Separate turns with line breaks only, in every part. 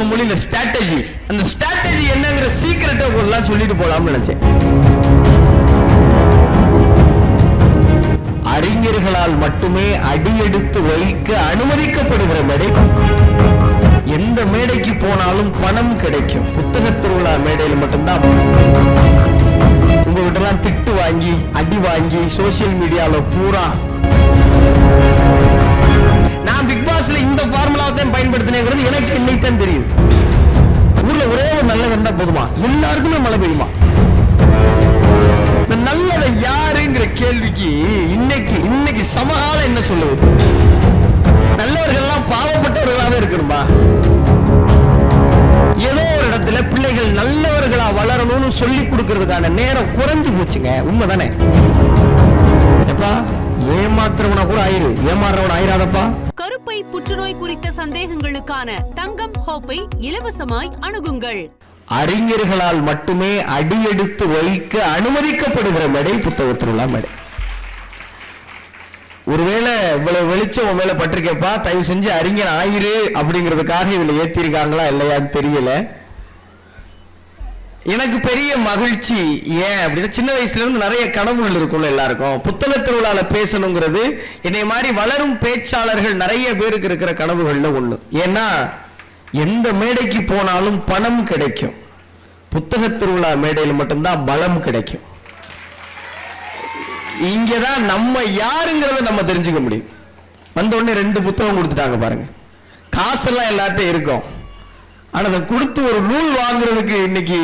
நம்ம மொழியில ஸ்ட்ராட்டஜி அந்த ஸ்ட்ராட்டஜி என்னங்கிற சீக்கிரட்டை எல்லாம் சொல்லிட்டு போலாம்னு நினைச்சேன். அறிஞர்களால் மட்டுமே அடியெடுத்து வைக்க அனுமதிக்கப்படுகிற மேடை. எந்த மேடைக்கு போனாலும் பணம் கிடைக்கும். புத்தக திருவிழா மேடையில் மட்டும்தான். உங்ககிட்ட திட்டு வாங்கி அடி வாங்கி சோசியல் மீடியால பூரா. நான் பிக் பாஸ்ல இந்த ஃபார்முலாவை தான் பயன்படுத்தினேங்கிறது போச்சுங்க உண்மைதானே? எப்பா ஏமாத்துறவனா கூட ஆயிரு. ஏமாறுறவன் ஆயிராதப்பா.
கருப்பை புற்றுநோய் குறித்த சந்தேகங்களுக்கான தங்கம் ஹோப்பை இலவசமாய் அணுகுங்கள்.
அறிஞர்களால் மட்டுமே அடியெடுத்து வைக்க அனுமதிக்கப்படுகிற மேடை புத்தகத்திலுள்ள மேடை. ஒருவேளை இவ்வளவு வெளிச்சம் உன் மேல பட்டிருக்கப்பா தயவு செஞ்சு அறிஞர் ஆயிரு அப்படிங்கிறதுக்காக இதுல ஏத்திருக்காங்களா இல்லையான்னு தெரியல. எனக்கு பெரிய மகிழ்ச்சி ஏன் அப்படின்னா சின்ன வயசுலேருந்து நிறைய கனவுகள் இருக்கும்ல எல்லாருக்கும். புத்தக திருவிழாவில் பேசணுங்கிறது என்னை மாதிரி வளரும் பேச்சாளர்கள் நிறைய பேருக்கு இருக்கிற கனவுகளில் ஒன்று ஏன்னா எந்த மேடைக்கு போனாலும் பணம் கிடைக்கும். புத்தக திருவிழா மேடையில் மட்டும்தான் பலம் கிடைக்கும். இங்கதான் நம்ம யாருங்கிறத நம்ம தெரிஞ்சுக்க முடியும். வந்த உடனே ரெண்டு புத்தகம் கொடுத்துட்டாங்க பாருங்க. காசெல்லாம் எல்லார்ட்டும் இருக்கும். ஆனால் அதை கொடுத்து ஒரு நூல் வாங்குறதுக்கு இன்னைக்கு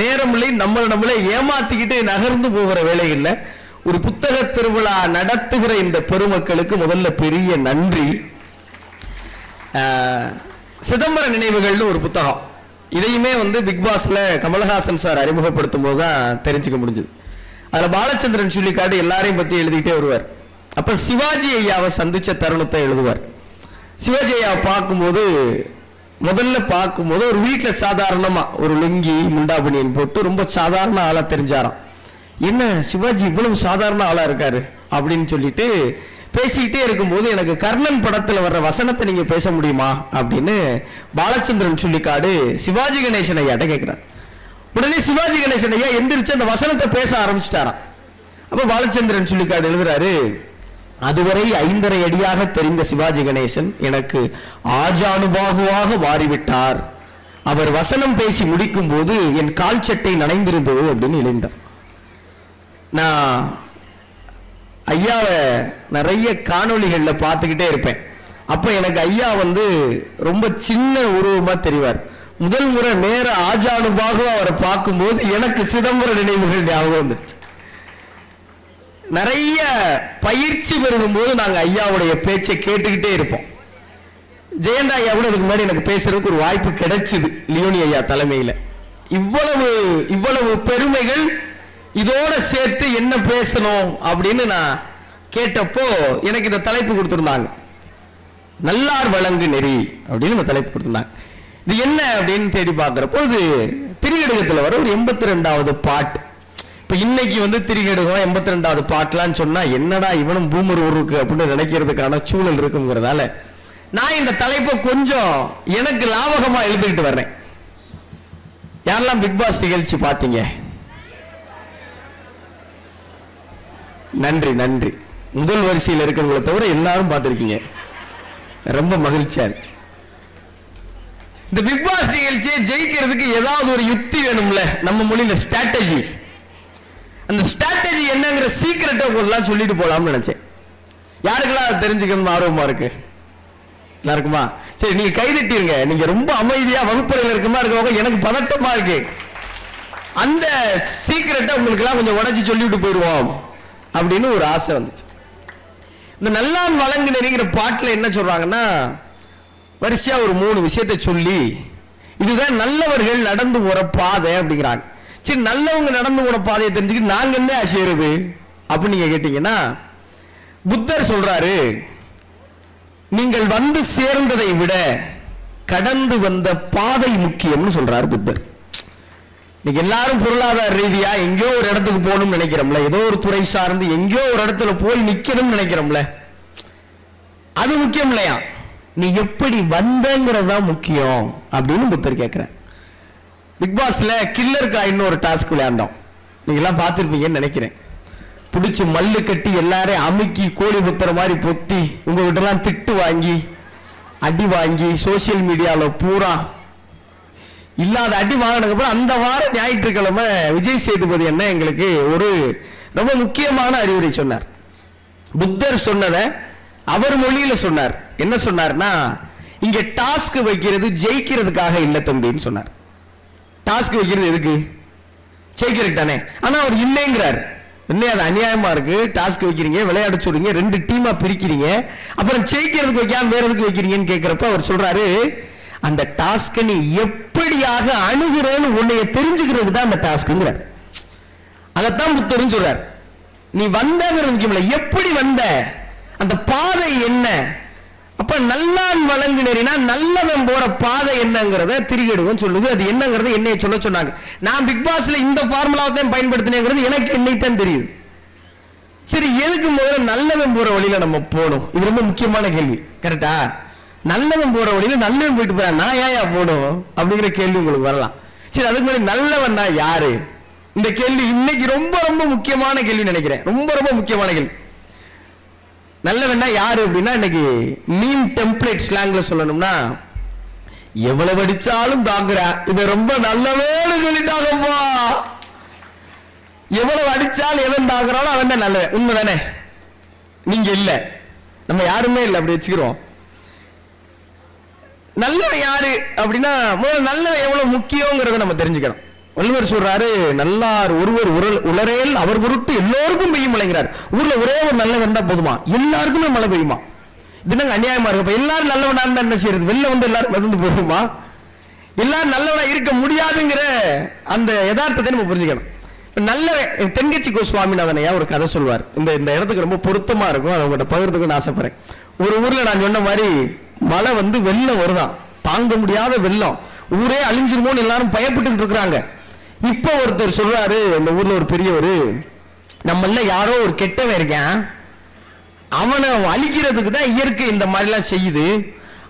நேரம் இல்லை நம்மளை நம்மளே ஏமாத்திக்கிட்டு நகர்ந்து போகிற வேலைகள்ல ஒரு புத்தக திருவிழா நடத்துகிற இந்த பெருமக்களுக்கு முதல்ல பெரிய நன்றி. சிதம்பர நினைவுகள்னு ஒரு புத்தகம். இதையுமே வந்து பிக் பாஸில் கமலஹாசன் சார் அறிமுகப்படுத்தும் போது தான் தெரிஞ்சுக்க முடிஞ்சுது. அதில் பாலச்சந்திரன் சொல்லிக்காட்டு எல்லாரையும் பற்றி எழுதிக்கிட்டே வருவார். அப்போ சிவாஜி ஐயாவை சந்தித்த தருணத்தை எழுதுவார். சிவாஜி ஐயாவை பார்க்கும்போது முதல்ல பார்க்கும்போது ஒரு வீட்டில் சாதாரணமாக ஒரு லுங்கி முண்டாபனியன் போட்டு ரொம்ப சாதாரண ஆளாக தெரிஞ்சாராம். என்ன சிவாஜி இவ்வளவு சாதாரண ஆளாக இருக்காரு? அப்படின்னு சொல்லிட்டு பேசிக்கிட்டே இருக்கும்போது எனக்கு கர்ணன் படத்தில் வர்ற வசனத்தை நீங்கள் பேச முடியுமா? அப்படின்னு பாலச்சந்திரன் சொல்லிக்காடு சிவாஜி கணேசன் ஐயாட்ட கேட்குறாரு உடனே சிவாஜி கணேசன் ஐயா எந்திரிச்சு அந்த வசனத்தை பேச ஆரம்பிச்சிட்டாராம். அப்போ பாலச்சந்திரன் சொல்லிக்காடு எழுதுறாரு அதுவரை ஐந்தரை அடியாக தெரிந்த சிவாஜி கணேசன் எனக்கு ஆஜானுபாகுவாக மாறிவிட்டார். அவர் வசனம் பேசி முடிக்கும் போது என் கால் சட்டை நனைந்திருந்தது அப்படின்னு எழுந்தார் நான் ஐயாவை நிறைய காணொளிகளில் பார்த்துக்கிட்டே இருப்பேன். அப்போ எனக்கு ஐயா வந்து ரொம்ப சின்ன உருவமா தெரிவார். முதல் முறை நேர ஆஜானுபாகவும் அவரை பார்க்கும்போது எனக்கு சிதம்பர நினைவுகள் ஞாபகம் வந்துருச்சு. நிறைய பயிற்சி பெருகும் போது நாங்கள் ஐயாவுடைய பேச்சை கேட்டுக்கிட்டே இருப்போம். ஜெயந்தா ஐயா கூட இதுக்கு முன்னாடி எனக்கு பேசுறதுக்கு ஒரு வாய்ப்பு கிடைச்சிது லியோனி ஐயா தலைமையில். இவ்வளவு இவ்வளவு பெருமைகள் இதோட சேர்த்து என்ன பேசணும் அப்படின்னு நான் கேட்டப்போ எனக்கு இந்த தலைப்பு கொடுத்துருந்தாங்க. நல்லார் வழங்கு நெறி அப்படின்னு இந்த தலைப்பு கொடுத்துருந்தாங்க. இது என்ன அப்படின்னு தேடி பார்க்குறப்போ இது திரிகடுகத்துல வர ஒரு எண்பத்தி ரெண்டாவது பாட்டு. இப்போ இன்னைக்கு வந்து திரிகடுகம் எண்பத்தி ரெண்டாவது பாட்டுலான்னு சொன்னால் என்னடா இவனும் பூமர் ஊருக்கு அப்படின்னு நினைக்கிறதுக்கான சூழல் இருக்குங்கிறதால நான் இந்த தலைப்பை கொஞ்சம் எனக்கு லாபகமாக எழுதிக்கிட்டு வர்றேன். யாரெல்லாம் பிக் பாஸ் நிகழ்ச்சி பார்த்தீங்க? நன்றி நன்றி. முதல் வரிசையில் இருக்கிறவங்களை தவிர எல்லாரும் பார்த்துருக்கீங்க. ரொம்ப மகிழ்ச்சியா இருக்கு. இந்த பிக் பாஸ் நிகழ்ச்சியை ஜெயிக்கிறதுக்கு ஏதாவது ஒரு யுக்தி வேணும்ல நம்ம மொழியில ஸ்ட்ராட்டஜி அந்த ஸ்ட்ராட்டஜி என்னங்கிற சீக்கிரட்டை எல்லாம் சொல்லிட்டு போகலாம்னு நினைச்சேன். யாருக்கெல்லாம் அது தெரிஞ்சுக்கணும்னு ஆர்வமா இருக்கு? எல்லாருக்குமா சரி நீங்க கைதட்டிருங்க நீங்க ரொம்ப அமைதியா வகுப்பறையில் இருக்குமா இருக்கவங்க எனக்கு பதட்டமா இருக்கு. அந்த சீக்கிரட்டை உங்களுக்கு எல்லாம் கொஞ்சம் உடச்சி சொல்லிவிட்டு போயிடுவோம் அப்படின்னு ஒரு ஆசை வந்துச்சு. இந்த நல்லான் வழங்கு நெறிங்கிற பாட்டில் என்ன சொல்றாங்கன்னா வரிசையா ஒரு மூணு விஷயத்தை சொல்லி இதுதான் நல்லவர்கள் நடந்து போற பாதை அப்படிங்கிறாங்க. சரி நல்லவங்க நடந்து போன பாதையை தெரிஞ்சுக்கிட்டு நாங்க என்ன செய்யறது? அப்படின்னு நீங்க கேட்டீங்கன்னா புத்தர் சொல்றாரு நீங்கள் வந்து சேர்ந்ததை விட கடந்து வந்த பாதை முக்கியம்னு சொல்றாரு புத்தர். இன்னைக்கு எல்லாரும் பொருளாதார ரீதியா எங்கேயோ ஒரு இடத்துக்கு போகணும்னு நினைக்கிறோம்ல. ஏதோ ஒரு துறை சார்ந்து எங்கேயோ ஒரு இடத்துல போய் நிக்கணும்னு நினைக்கிறோம்ல. அது முக்கியம் இல்லையா? நீ எப்படி வந்தங்கிறது தான் முக்கியம் அப்படின்னு புத்தர் கேட்கிறேன் பிக் பாஸ்ல கில்லர் காயின்னு ஒரு டாஸ்க் விளையாண்டோம். நீங்களாம் பார்த்துருப்பீங்கன்னு நினைக்கிறேன். பிடிச்சி மல்லு கட்டி எல்லாரையும் அமுக்கி கோழி குத்துற மாதிரி பொத்தி உங்ககிட்டலாம் திட்டு வாங்கி அடி வாங்கி சோசியல் மீடியாவில் பூரா இல்லாத அடி வாங்கினதுக்கு அப்புறம் அந்த வாரம் ஞாயிற்றுக்கிழமை விஜய் சேதுபதி என்ன எங்களுக்கு ஒரு ரொம்ப முக்கியமான அறிவுரை சொன்னார். புத்தர் சொன்னதை அவர் மொழியில் சொன்னார். என்ன சொன்னார்னா இங்கே டாஸ்க் வைக்கிறது ஜெயிக்கிறதுக்காக இல்லை தம்பின்னு சொன்னார். டாஸ்க் வைக்கிறது எதுக்கு? ஜெயிக்கிறதுக்கு தானே. ஆனால் அவர் இல்லைங்கிறார். என்ன அது அநியாயமா இருக்கு. டாஸ்க் வைக்கிறீங்க விளையாட சொல்றீங்க ரெண்டு டீமா பிரிக்கிறீங்க. அப்புறம் ஜெயிக்கிறதுக்கு வைக்காம வேற எதுக்கு வைக்கிறீங்கன்னு கேட்கிறப்ப அவர் சொல்றாரு அந்த டாஸ்கை நீ எப்படியாக அணுகிறேன்னு உன்னைய தெரிஞ்சுக்கிறது தான் அந்த டாஸ்க்குங்கிறார் அதைத்தான் புத்தரும் சொல்றார். நீ வந்தங்கிறது முக்கியம் இல்லை எப்படி வந்த? அந்த பாதை என்ன? அப்ப நல்லான் வழங்கினரினா நல்லவன் போற பாதை என்னங்கிறத திரிகிடுவோம் சொல்லுது. அது என்னங்கிறத என்னைய சொல்ல சொன்னாங்க. நான் பிக் பாஸ்ல இந்த ஃபார்முலாவை தான் பயன்படுத்தினேங்கிறது எனக்கு என்னைத்தான் தெரியுது. சரி எதுக்கு முதல்ல நல்லவன் போற வழியில நம்ம போகணும்? இது ரொம்ப முக்கியமான கேள்வி. கரெக்டா நல்லவன் போற வழியில நல்லவன் போயிட்டு போறா நான் ஏயா போகணும்? அப்படிங்கிற கேள்வி உங்களுக்கு வரலாம். சரி அதுக்கு முன்னாடி நல்லவன்னா யாரு? இந்த கேள்வி இன்னைக்கு ரொம்ப ரொம்ப முக்கியமான கேள்வி நினைக்கிறேன். ரொம்ப ரொம்ப முக்கியமான கேள்வி. நல்லவன்னா யார் அப்படின்னா இன்னைக்கு மீன் டெம்ப்ளேட் ஸ்லாங்ல சொல்லணும்னா எவ்வளவு அடிச்சாலும் தாங்குறா இதை ரொம்ப நல்லவேன்னு சொல்லிட்டாங்கப்பா. எவ்வளவு அடிச்சாலும் எவன் தாக்குறாலும் அவன் தான் நல்லவன். உண்மைதானே? நீங்க இல்ல. நம்ம யாருமே இல்லை அப்படி வச்சுக்கிறோம். நல்லவன் யாரு அப்படின்னா முதல்ல நல்லவன் எவ்வளவு முக்கியங்கிறத நம்ம தெரிஞ்சுக்கணும். வள்ளுவர் சொல்றாரு நல்லார் ஒருவர் உரல் உளரேல் அவர் பொருட்டு எல்லோருக்கும் பெய்யும் மழைங்கிறார். ஊர்ல ஒரே ஒரு நல்லவன் வந்தா போதுமா? எல்லாருக்குமே மழை பெய்யுமா? இது அநியாயமா இருக்கு. எல்லாரும் நல்லவனா இருந்தா என்ன செய்யறது? வெளில வந்து எல்லாரும் வந்து போகுமா எல்லாரும் நல்லவனா இருக்க முடியாதுங்கிற அந்த யதார்த்தத்தை நம்ம புரிஞ்சுக்கணும். நல்ல நல்லவன் தென்கட்சி கோ ஒரு கதை சொல்வார். இந்த இந்த இடத்துக்கு ரொம்ப பொருத்தமா இருக்கும். அதை உங்கள்கிட்ட பகிர்ந்துக்கணும்னு ஆசைப்படுறேன். ஒரு ஊர்ல நான் சொன்ன மாதிரி மழை வந்து வெள்ளம் வருதான். தாங்க முடியாத வெள்ளம். ஊரே அழிஞ்சிருமோன்னு எல்லாரும் பயப்பட்டு இருக்கிறாங்க. இப்போ ஒருத்தர் சொல்றாரு இந்த ஊர்ல ஒரு பெரியவர் நம்மள யாரோ ஒரு கெட்டவன் இருக்கான். அவனை அழிக்கிறதுக்கு தான் இயற்கை இந்த மாதிரிலாம் செய்யுது.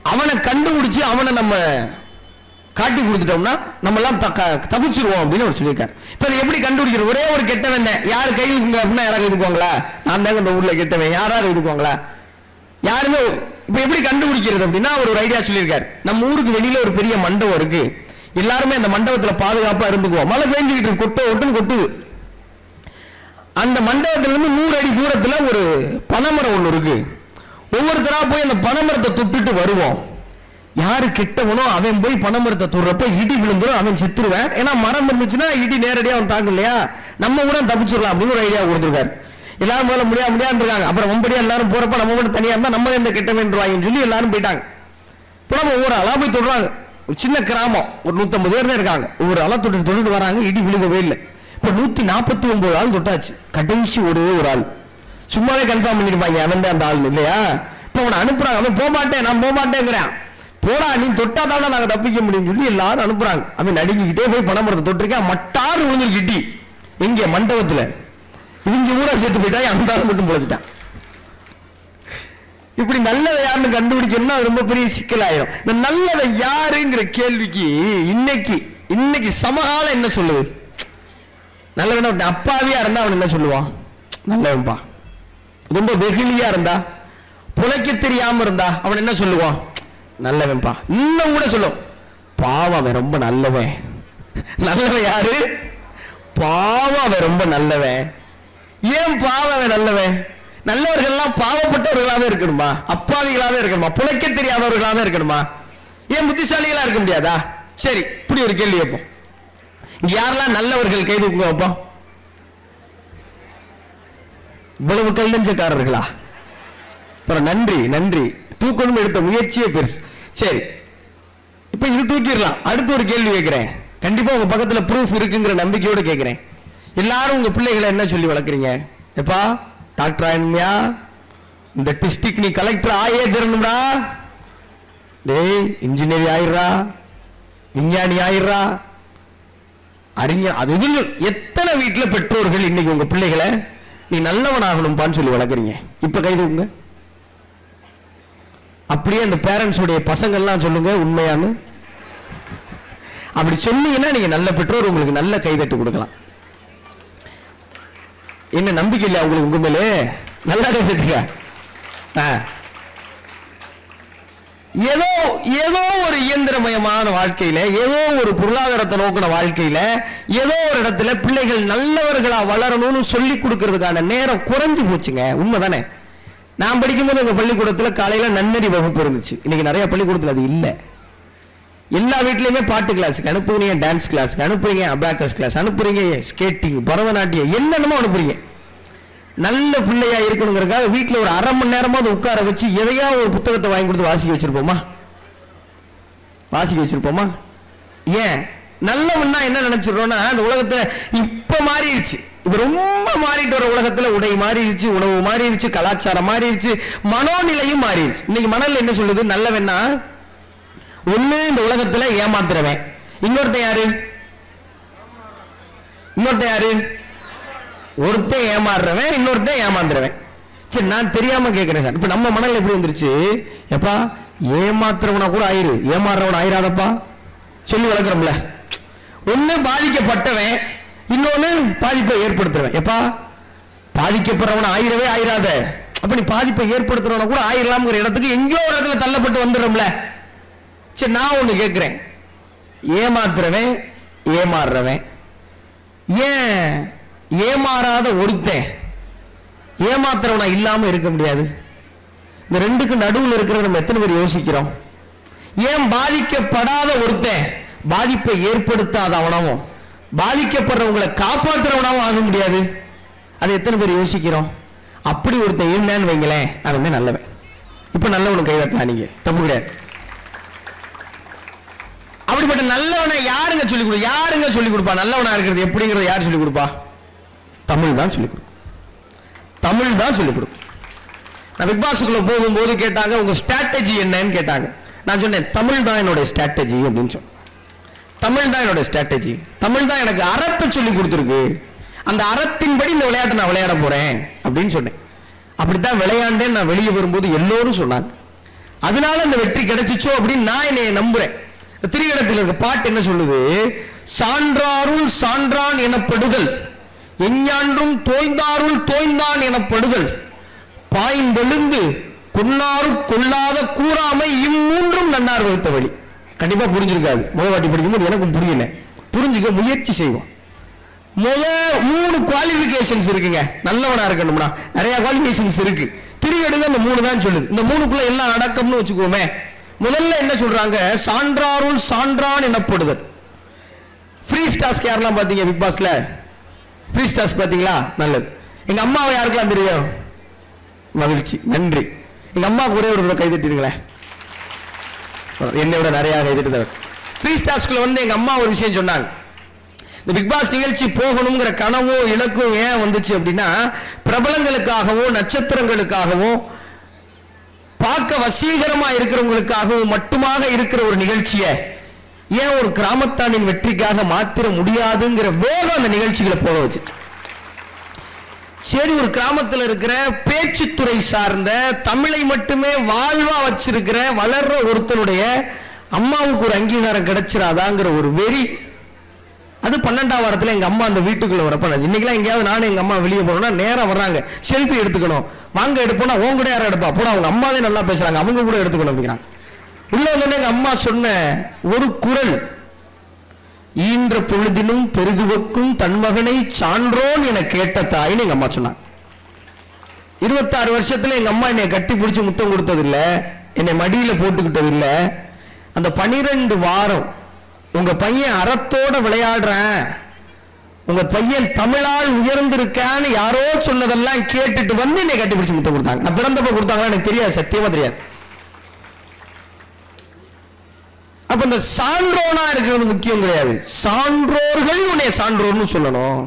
அவனை கண்டுபிடிச்சு அவனை நம்ம காட்டி கொடுத்துட்டோம்னா நம்ம எல்லாம் தப்பிச்சிருவோம் அப்படின்னு அவர் சொல்லியிருக்காரு. இப்ப அதை எப்படி கண்டுபிடிக்கிறது? ஒரே ஒரு கெட்டவன் தான். யார் கை அப்படின்னா யாராவது இருக்குவாங்களா நான் தாங்க இந்த ஊர்ல கெட்டவன். யாராவது இருக்குவாங்களா யாருமே இப்ப எப்படி கண்டுபிடிக்கிறது அப்படின்னா அவர் ஒரு ஐடியா சொல்லியிருக்காரு. நம்ம ஊருக்கு வெளியில ஒரு பெரிய மண்டபம் இருக்கு. எல்லாருமே அந்த மண்டபத்தில் பாதுகாப்பாக இருந்துக்குவோம். மழை பெஞ்சுக்கிட்டு இருக்கு, ஒட்டுன்னு கொட்டுது. அந்த மண்டபத்திலிருந்து நூறு அடி தூரத்தில் ஒரு பனைமரம் ஒன்று இருக்கு. ஒவ்வொருத்தராக போய் அந்த பனைமரத்தை தொட்டுட்டு வருவோம். யாரு கெட்டவனோ அவன் போய் பனைமரத்தை தொடுறப்ப இடி விழுந்துரும் அவன் செத்துருவேன். ஏன்னா மரம் இருந்துச்சுன்னா இடி நேரடியாக அவன் தாக்கும் இல்லையா? நம்ம கூட தப்பிச்சிடலாம் அப்படின்னு ஒரு ஐடியா கொடுத்துருக்காரு. எல்லாரும் முதல்ல முடியா முடியாது இருக்காங்க அப்புறம் வம்படியா எல்லாரும் போறப்ப நம்ம மட்டும் தனியா இருந்தா நம்ம எந்த கெட்டவன்றாங்கன்னு சொல்லி எல்லாரும் போயிட்டாங்க. இப்போ நம்ம ஒவ்வொரு ஆளா போய் தொடுறாங்க. சின்ன கிராமம் ஒரு நூற்றம்பது பேர் தான் இருக்காங்க. ஒரு ஆளாக தொட்டு தொட்டு வராங்க இடி விழுகவே இல்லை. இப்போ நூற்றி நாற்பத்தி ஒம்பது ஆள் தொட்டாச்சு. கடைசி ஒரே ஒரு ஆள். சும்மாவே கன்ஃபார்ம் பண்ணியிருப்பாங்க அவன் அந்த ஆள் இல்லையா? இப்போ அவனை அனுப்புறாங்க. அவன் போக மாட்டேன் நான் போக மாட்டேங்கிறேன். போடா நீ தொட்டா தானே நாங்கள் தப்பிக்க முடியும்னு சொல்லி எல்லாரும் அனுப்புறாங்க. அவன் நடுங்கிக்கிட்டே போய் பணமரத்தை தொட்டிருக்கேன். மட்டாறு விழுந்துருக்கு இடி. இங்கே மண்டபத்தில். இவங்க ஊரா சேர்த்து போயிட்டா அந்த ஆள் மட்டும் பிழைச்சிட்டான். இப்படி நல்லவை யாருன்னு கண்டுபிடிக்கணும்னா ரொம்ப பெரிய சிக்கலாயிரும். இந்த நல்லவை யாருங்கிற கேள்விக்கு இன்னைக்கு இன்னைக்கு சமகாலம் என்ன சொல்லுது? நல்லவன் அப்பாவியா இருந்தா அவன் என்ன சொல்லுவான்? நல்லவன்பா. ரொம்ப வெகுளியா இருந்தா புழைக்க தெரியாம இருந்தா அவன் என்ன சொல்லுவான்? நல்லவன்பா. இன்னும் கூட சொல்லும். பாவம் அவன் ரொம்ப நல்லவன். நல்லவன் யாரு? பாவம் அவன் ரொம்ப நல்லவன். ஏன் பாவம் அவன் நல்லவன்? நல்லவர்கள்லாம் பாவப்பட்டவர்களாவே இருக்கணுமா? அப்பாவிகளாவே இருக்கணுமா? புழைக்க தெரியாதவர்களாவே இருக்கணுமா? ஏன் புத்திசாலிகளா இருக்க முடியாதா? சரி இப்படி ஒரு கேள்வி வைப்போம் இங்க யாரெல்லாம் நல்லவர்கள் கைது வைப்போம் இவ்வளவு கல்லஞ்சக்காரர்களா அப்புறம் நன்றி நன்றி. தூக்கணும் எடுத்த முயற்சியே பெருசு. சரி இப்ப இது தூக்கிடலாம். அடுத்து ஒரு கேள்வி கேட்கிறேன். கண்டிப்பா உங்க பக்கத்துல ப்ரூஃப் இருக்குங்கிற நம்பிக்கையோட கேட்கிறேன். எல்லாரும் உங்க பிள்ளைகளை என்ன சொல்லி வளர்க்குறீங்க? எப்பா? டாக்டர் இந்த டிஸ்ட்ரிக்ட் நீ கலெக்டர் ஆயே தரணும்டா டேய் இன்ஜினியர் ஆயிடுறா விஞ்ஞானி ஆயிடுறா அறிஞர் அது இது எத்தனை வீட்டில் பெற்றோர்கள் இன்னைக்கு உங்க பிள்ளைகளை நீ நல்லவன் ஆகணும்பான்னு சொல்லி வளர்க்குறீங்க. இப்போ கை அப்படியே அந்த பேரண்ட்ஸுடைய பசங்கள்லாம் சொல்லுங்க உண்மையானு அப்படி சொன்னீங்கன்னா நீங்கள் நல்ல பெற்றோர் உங்களுக்கு நல்ல கைதட்டு கொடுக்கலாம். என்ன நம்பிக்கை இல்லையா உங்களுக்கு உங்க மேலே? நல்லா கைதட்டுங்க ஆ. ஏதோ ஏதோ ஒரு இயந்திரமயமான வாழ்க்கையில ஏதோ ஒரு பொருளாதாரத்தை நோக்கின வாழ்க்கையில ஏதோ ஒரு இடத்துல பிள்ளைகள் நல்லவர்களா வளரணும்னு சொல்லி கொடுக்கறதுக்கான நேரம் குறைஞ்சு போச்சுங்க. உண்மைதானே? நான் படிக்கும்போது எங்க பள்ளிக்கூடத்துல காலையில நன்னறி வகுப்பு இருந்துச்சு. இன்னைக்கு நிறைய பள்ளிக்கூடத்துல அது இல்லை. எல்லா வீட்லேயுமே பாட்டு கிளாஸுக்கு அனுப்புறீங்க டான்ஸ் கிளாஸுக்கு அனுப்புறீங்க அபாக்கஸ் கிளாஸ் அனுப்புறீங்க ஸ்கேட்டிங் பரதநாட்டியம் என்னென்னமோ அனுப்புறீங்க. நல்ல பிள்ளையா இருக்கணுங்கிறதுக்காக வீட்டில் ஒரு அரை மணி நேரமாவது உட்கார வச்சு எதையா ஒரு புத்தகத்தை வாங்கி கொடுத்து வாசிக்க வச்சிருப்போமா? வாசிக்க வச்சிருப்போமா? ஏன்? நல்லவன்னா என்ன நினச்சிடுறோன்னா அந்த உலகத்தில் இப்போ மாறிடுச்சு. இப்போ ரொம்ப மாறிட்டு வர உலகத்தில் உடை மாறிடுச்சு உணவு மாறிடுச்சு கலாச்சாரம் மாறிடுச்சு மனோநிலையும் மாறிடுச்சு. இன்னைக்கு மணல் என்ன சொல்லுது? நல்லவன்னா ஒன்று இந்த உலகத்துல ஏமாத்துறவன். இன்னொருத்தன் யாரு? இன்னொருத்தன் யாரு? ஒருத்தன் ஏமாறுறவன் இன்னொருத்தன் ஏமாந்துறவன் சரி நான் தெரியாம கேட்கிறேன் சார். இப்ப நம்ம மனதில் எப்படி வந்துருச்சு? எப்பா ஏமாத்துறவனா கூட ஆயிரு. ஏமாறுறவன் ஆயிராதப்பா. சொல்லி வளர்க்குறோம்ல. ஒண்ணு பாதிக்கப்பட்டவன் இன்னொன்னு பாதிப்பை ஏற்படுத்துறவன். எப்பா பாதிக்கப்படுறவன ஆயிரவே ஆயிராத. அப்ப நீ பாதிப்பை ஏற்படுத்துறவன கூட ஆயிரலாம்ங்கிற இடத்துக்கு எங்கேயோ ஒரு இடத்துல தள்ளப்பட்டு வந்துடுறோம்ல. சரி நான் ஒன்று கேட்குறேன் ஏமாத்துறவன் ஏமாறுறவன். ஏன் ஏமாறாத ஒருத்தன் ஏமாத்துறவனா இல்லாமல் இருக்க முடியாது? இந்த ரெண்டுக்கு நடுவில் இருக்கிற நம்ம எத்தனை பேர் யோசிக்கிறோம்? ஏன் பாதிக்கப்படாத ஒருத்தன் பாதிப்பை ஏற்படுத்தாத அவனவும் பாதிக்கப்படுறவங்களை காப்பாற்றுறவனாவும் ஆக முடியாது? அது எத்தனை பேர் யோசிக்கிறோம்? அப்படி ஒருத்தன் இருந்தான்னு வைங்களேன் அவன் நல்லவன். இப்போ நல்லவனு கைதட்டலாம் நீங்கள் தப்பு கிடையாது. அப்படிப்பட்ட நல்லவனை யாருங்க சொல்லிக் கொடு யாருங்க சொல்லிக் கொடுப்பா? நல்லவனா இருக்கிறது எப்படிங்கிறத யார் சொல்லிக் கொடுப்பா? தமிழ் தான் சொல்லிக் கொடுக்கும். தமிழ் தான் சொல்லிக் கொடுக்கும். நான் பிக் பாஸுக்குள்ள போகும்போது கேட்டாங்க உங்க ஸ்ட்ராட்டஜி என்னன்னு கேட்டாங்க. நான் சொன்னேன் தமிழ் தான் என்னோட ஸ்ட்ராட்டஜி அப்படின்னு சொன்னேன். தமிழ் தான் என்னோட ஸ்ட்ராட்டஜி தமிழ் தான் எனக்கு அறத்தை சொல்லி கொடுத்துருக்கு. அந்த அறத்தின்படி இந்த விளையாட்டை நான் விளையாட போறேன் அப்படின்னு சொன்னேன். அப்படித்தான் விளையாண்டேன்னு நான் வெளியே வரும்போது எல்லோரும் சொன்னாங்க. அதனால அந்த வெற்றி கிடைச்சிச்சோ அப்படின்னு நான் என்னை நம்புறேன். திரிகடத்தில் இருக்க பாட்டு என்ன சொல்லுது? சான்றாருள் சான்றான் எனப்படுதல் எஞ்ஞான்றும் தோய்ந்தாருள் தோய்ந்தான் எனப்படுதல் பாய்ந்தெழுந்து கொன்னாரு கொள்ளாத கூறாமை இம்மூன்றும் நன்னார் வைத்த வழி. கண்டிப்பா புரிஞ்சிருக்காது. முதல் வாட்டி படிக்கும்போது எனக்கும் புரியல. புரிஞ்சுக்க முயற்சி செய்வோம். முத மூணு குவாலிஃபிகேஷன்ஸ் இருக்குங்க. நல்லவனா இருக்கணும்னா. நிறைய குவாலிபிகேஷன்ஸ் இருக்கு. திருகடுங்க அந்த மூணு தான் சொல்லுது. இந்த மூணுக்குள்ள எல்லாம் அடக்கம்னு வச்சுக்கோமே. முதல்ல என்ன சொல்றாங்க? சான்றாருள் சான்றான் எனப்படுதல். ஃப்ரீ ஸ்டாஸ்க்கு யாரெல்லாம் பார்த்தீங்க பிக் பாஸ்ல ஃப்ரீ ஸ்டாஸ் பார்த்தீங்களா? நல்லது. எங்க அம்மாவை யாருக்கெல்லாம் தெரியும்? மகிழ்ச்சி. நன்றி. எங்க அம்மா கூட ஒரு கை தட்டிடுங்களேன். என்னை விட நிறைய கை தட்டு ஃப்ரீ ஸ்டாஸ்க்குள்ள வந்து எங்க அம்மா ஒரு விஷயம் சொன்னாங்க. இந்த பிக் பாஸ் நிகழ்ச்சி போகணுங்கிற கனவோ இலக்கும் ஏன் வந்துச்சு அப்படின்னா பிரபலங்களுக்காகவோ நட்சத்திரங்களுக்காகவோ பார்க்க வசீகரமா இருக்கிறவங்களுக்காகவும் மட்டுமாக இருக்கிற ஒரு நிகழ்ச்சியை ஏன் ஒரு கிராமத்தானின் வெற்றிக்காக மாத்திர முடியாதுங்கிற வேகம் அந்த நிகழ்ச்சிகளை போக வச்சுச்சு. சரி ஒரு கிராமத்தில் இருக்கிற பேச்சுத்துறை சார்ந்த தமிழை மட்டுமே வாழ்வா வச்சிருக்கிற வளர்ற ஒருத்தனுடைய அம்மாவுக்கு ஒரு அங்கீகாரம் கிடைச்சிராதாங்கிற ஒரு வெறி. அது பன்னெண்டாம் வாரத்தில் எங்க அம்மா அந்த வீட்டுக்குள்ள வரப்போ நான் இன்னைக்கெல்லாம் எங்கேயாவது நானும் எங்க அம்மா வெளியே போனோம்னா நேரம் வர்றாங்க. செல்ஃபி எடுத்துக்கணும். வாங்க எடுப்போம்னா உங்க கூட யாரும் எடுப்பா. போட அவங்க அம்மாவே நல்லா பேசுறாங்க. அவங்க கூட எடுத்துக்கணும் அப்படிங்கிறாங்க உள்ள வந்தோடனே எங்க அம்மா சொன்ன ஒரு குரல் ஈன்ற பொழுதினும் பெருதுவக்கும் தன் மகனை சான்றோன் என கேட்ட தாயின்னு எங்க அம்மா சொன்னாங்க. இருபத்தாறு வருஷத்துல எங்க அம்மா என்னை கட்டி பிடிச்சி முத்தம் கொடுத்ததில்ல என்னை மடியில போட்டுக்கிட்டது இல்லை அந்த பனிரெண்டு வாரம் உங்க பையன் அறத்தோட விளையாடுறேன். உங்க பையன் தமிழால் உயர்ந்திருக்கான்னு யாரோ சொன்னதெல்லாம் கேட்டுட்டு வந்து என்னை கட்டிபிடிச்சு முத்தம் கொடுத்தாங்க. நான் பிறந்தப்ப கொடுத்தாங்களா எனக்கு தெரியாது சத்தியமா தெரியாது. அப்ப இந்த சான்றோனா இருக்கிறது முக்கியம் கிடையாது. சான்றோர்கள் உன்னை சான்றோர்னு சொல்லணும்.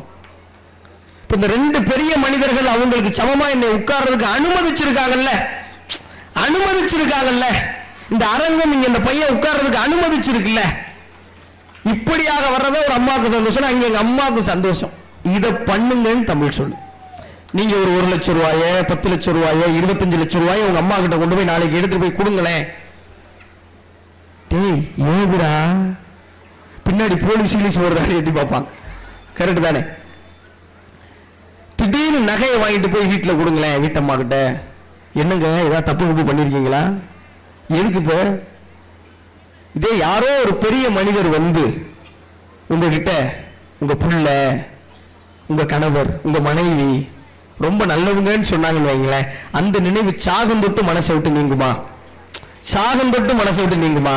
இப்ப இந்த ரெண்டு பெரிய மனிதர்கள் அவங்களுக்கு சமமா என்னை உட்கார்றதுக்கு அனுமதிச்சிருக்காங்கல்ல. அனுமதிச்சிருக்காங்கல்ல. இந்த அரங்கம் இங்க இந்த பையன் உட்கார்றதுக்கு அனுமதிச்சிருக்குல்ல. இப்படியாக வர்றத ஒரு அம்மாவுக்கு சந்தோஷம் அங்க எங்க அம்மாவுக்கு சந்தோஷம். இதை பண்ணுங்கன்னு தமிழ் சொல்லு. நீங்க ஒரு ஒரு லட்சம் ரூபாய பத்து லட்சம் ரூபாய இருபத்தஞ்சு லட்சம் ரூபாய உங்க அம்மா கிட்ட கொண்டு போய் நாளைக்கு எடுத்துட்டு போய் கொடுங்களேன். டேய் ஏதுடா பின்னாடி போலீஸ் கீலீஸ் வருதான்னு எட்டி பார்ப்பாங்க. கரெக்ட் தானே? திடீர்னு நகையை வாங்கிட்டு போய் வீட்டில் கொடுங்களேன் வீட்டம்மா கிட்ட. என்னங்க ஏதாவது தப்பு தப்பு பண்ணிருக்கீங்களா? எதுக்கு இப்போ? இதே யாரோ ஒரு பெரிய மனிதர் வந்து உங்ககிட்ட உங்க புள்ள உங்க கணவர் உங்க மனைவி ரொம்ப நல்லவங்கன்னு சொன்னாங்கன்னு வைங்களேன் அந்த நினைவு சாகம் தொட்டு மனசை விட்டு நீங்குமா? சாகம் தொட்டு மனசை விட்டு நீங்குமா?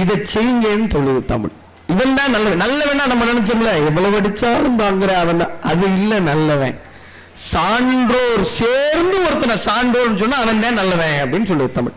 இதை செய்யுங்கன்னு சொல்லுது தமிழ். இவன் தான் நல்லவன் நல்லவனா நம்ம நினைச்சோம்ல எவ்வளவு அடிச்சாலும் தாங்குற அவன் அது இல்ல நல்லவன். சான்றோர் சேர்ந்து ஒருத்தனை சான்றோர்னு சொன்னா அவன் தான் நல்லவன் அப்படின்னு சொல்லுது தமிழ்.